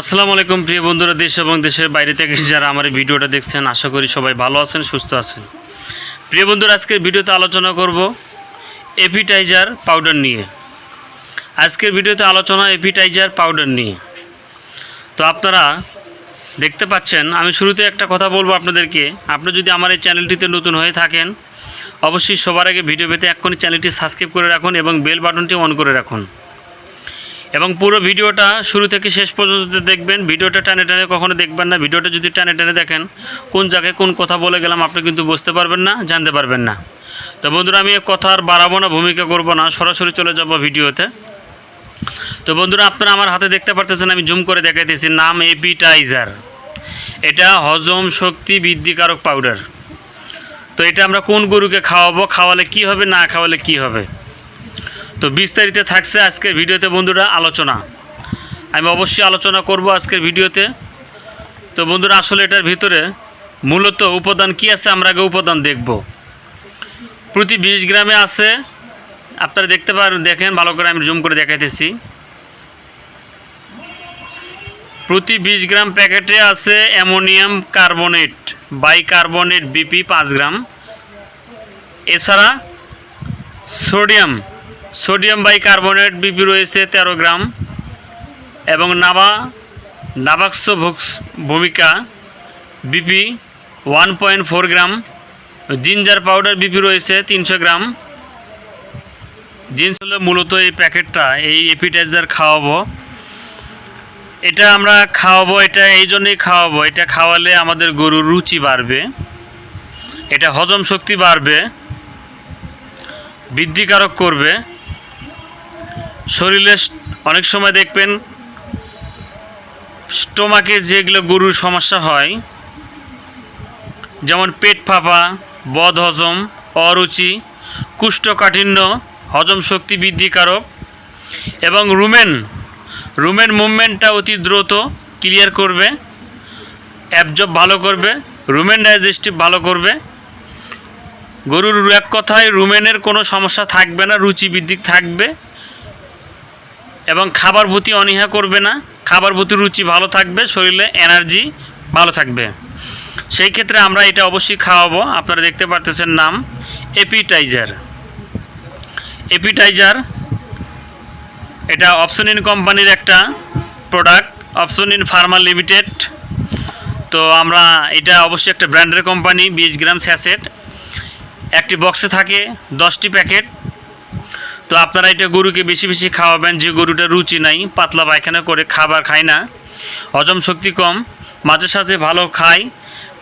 আসসালামু আলাইকুম, প্রিয় বন্ধুরা, দেশ এবং দেশের বাইরে থেকে যারা আমার এই ভিডিওটা দেখছেন, আশা করি সবাই ভালো আছেন, সুস্থ আছেন। প্রিয় বন্ধুরা, আজকের ভিডিওতে আলোচনা করব এপিটাইজার পাউডার নিয়ে। আজকের ভিডিওতে আলোচনা এপিটাইজার পাউডার নিয়ে। তো আপনারা দেখতে পাচ্ছেন, আমি শুরুতে একটা কথা বলব আপনাদেরকে। আপনি যদি আমার এই চ্যানেলটিতে নতুন হয়ে থাকেন, অবশ্যই সবার আগে ভিডিও পেতে এক্ষুনি চ্যানেলটি সাবস্ক্রাইব করে রাখুন এবং বেল বাটনটি অন করে রাখুন। এবং পুরো ভিডিওটা শুরু থেকে শেষ পর্যন্ত দেখবেন। ভিডিওটা টানে টানে কখনো দেখবেন না। ভিডিওটা যদি টানে টানে দেখেন, কোন জায়গায় কোন কথা বলে গেলাম আপনি কিন্তু বুঝতে পারবেন না, জানতে পারবেন না। তো বন্ধুরা, আমি কথা আর বাড়াবো না, ভূমিকা করব না, সরাসরি চলে যাব ভিডিওতে। তো বন্ধুরা, আপনারা আমার হাতে দেখতে পারতেছেন, আমি জুম করে দেখাইতেছি, নাম এপিটাইজার। এটা হজম শক্তি বৃদ্ধিকারক পাউডার। তো এটা আমরা কোন গরুকে খাওয়াবো, খাওয়ালে কি হবে, না খাওয়ালে কি হবে? তো বিস্তারিত থাকছে আজকের ভিডিওতে বন্ধুরা আলোচনা। আমি অবশ্যই আলোচনা করব আজকের ভিডিওতে। তো বন্ধুরা, আসলে এটার ভিতরে মূলত উপাদান কি আছে আমরা আগে উপাদান দেখব। প্রতি বিশ গ্রামে আছে, আপনারা দেখতে পারেন, দেখেন, ভালো করে আমি জুম করে দেখাইতেছি। প্রতি বিশ গ্রাম প্যাকেটে আছে অ্যামোনিয়াম কার্বনেট, বাইকার্বনেট বিপি পাঁচ গ্রাম। এছাড়া সোডিয়াম সোডিয়াম বাইকার্বনেট বিপি রয়েছে তেরো গ্রাম এবং নাবা নাবাক্স ভূমিকা BP one point four gram. Ginger powder BP রয়েছে তিনশো গ্রাম। জিন্স হলো মূলত এই প্যাকেটটা, এই এপিটাইজার খাওয়াবো। এটা আমরা খাওয়াবো, এটা এই জন্যই খাওয়াবো। এটা খাওয়ালে আমাদের গরুর রুচি বাড়বে, এটা হজম শক্তি বাড়বে, বৃদ্ধিকারক করবে। শরীরে অনেক সময় দেখবেন স্টোমাকে যেগুলো গরুর সমস্যা হয়, যেমন পেট ফাঁপা, বদ হজম, অরুচি, কুষ্ঠকাঠিন্য, হজম শক্তি বৃদ্ধিকারক এবং রুমেন রুমেন মুভমেন্টটা অতি দ্রুত ক্লিয়ার করবে অ্যাবজব ভালো করবে, রুমেন ডাইজেস্টিভ ভালো করবে। গরুর এক কথায় রুমেনের কোনো সমস্যা থাকবে না, রুচি বৃদ্ধি থাকবে। এবং খাবার প্রতি অনীহা করবে না, খাবার প্রতি রুচি ভালো থাকবে, শরীরে এনার্জি ভালো থাকবে। সেই ক্ষেত্রে আমরা এটা অবশ্যই খাওয়াবো। আপনারা দেখতে পারতেছেন নাম এপিটাইজার এপিটাইজার এটা অপশন ইন কোম্পানির একটা product option in pharma limited তো আমরা এটা অবশ্যই একটা ব্র্যান্ডের কোম্পানি বিশ গ্রাম স্যাসেট একটি বক্সে থাকে দশটি প্যাকেট। তো আপনারা এটা গরুকে বেশি বেশি খাওয়াবেন, যে গরুটা রুচি নাই, পাতলা পায়খানা করে খাবার খায় না। হজম শক্তি কম, মাঝে সাঝে ভালো খায়,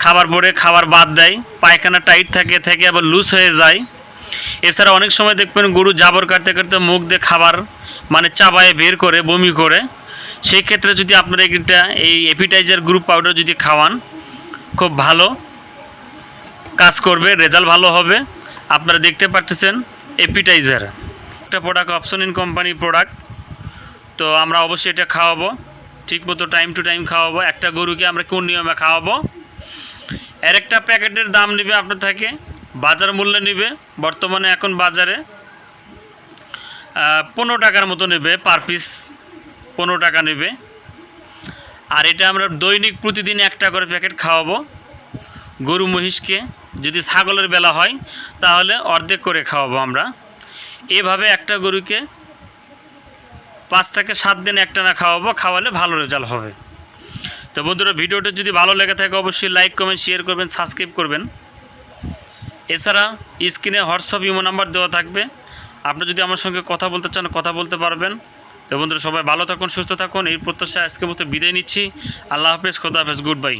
খাবার পরে খাবার বাদ দেয়, পায়খানা টাইট থাকে, থেকে আবার লুজ হয়ে যায়। এছাড়া অনেক সময় দেখবেন গরু জাবর কাটতে কাটতে মুখ দিয়ে খাবার মানে চাবায়ে বের করে, বমি করে। সেই ক্ষেত্রে যদি আপনারা এটা এই এপিটাইজার গ্রুপ পাউডার যদি খাওয়ান, খুব ভালো কাজ করবে, রেজাল্ট ভালো হবে। আপনারা দেখতে পারতেছেন এপিটাইজার একটা প্রোডাক্ট অপশন ইন কোম্পানির প্রোডাক্ট তো আমরা অবশ্যই এটা খাওয়াবো। ঠিক মতো টাইম টু টাইম খাওয়াবো। একটা গরুকে আমরা কোন নিয়মে খাওয়াবো? এর একটা প্যাকেটের দাম নেবে আপনার থেকে, বাজার মূল্য নেবে, বর্তমানে এখন বাজারে পনেরো টাকার মতো নেবে পার পিস পনেরো টাকা নেবে। আর এটা আমরা দৈনিক প্রতিদিন একটা করে প্যাকেট খাওয়াবো। গরু মহিষকে যদি ছাগলের বেলা হয়, তাহলে অর্ধেক করে খাওয়াবো আমরা। এভাবে একটা গরুকে পাঁচ থেকে সাত দিন একটা না খাওয়াবো, খাওয়ালে ভালো রেজাল্ট হবে। তো বন্ধুরা, ভিডিওটা যদি ভালো লেগে থাকে, অবশ্যই লাইক কমেন্ট শেয়ার করবেন সাবস্ক্রাইব করবেন। এছাড়া স্ক্রিনে হোয়াটসঅ্যাপ ইমো নাম্বার দেওয়া থাকবে। আপনি যদি আমার সঙ্গে কথা বলতে চান, কথা বলতে পারবেন। তো বন্ধুরা, সবাই ভালো থাকুন, সুস্থ থাকুন। এই প্রত্যাশা আজকের মতো বিদায় নিচ্ছি। আল্লাহ হাফেজ, খোদা হাফেজ গুড বাই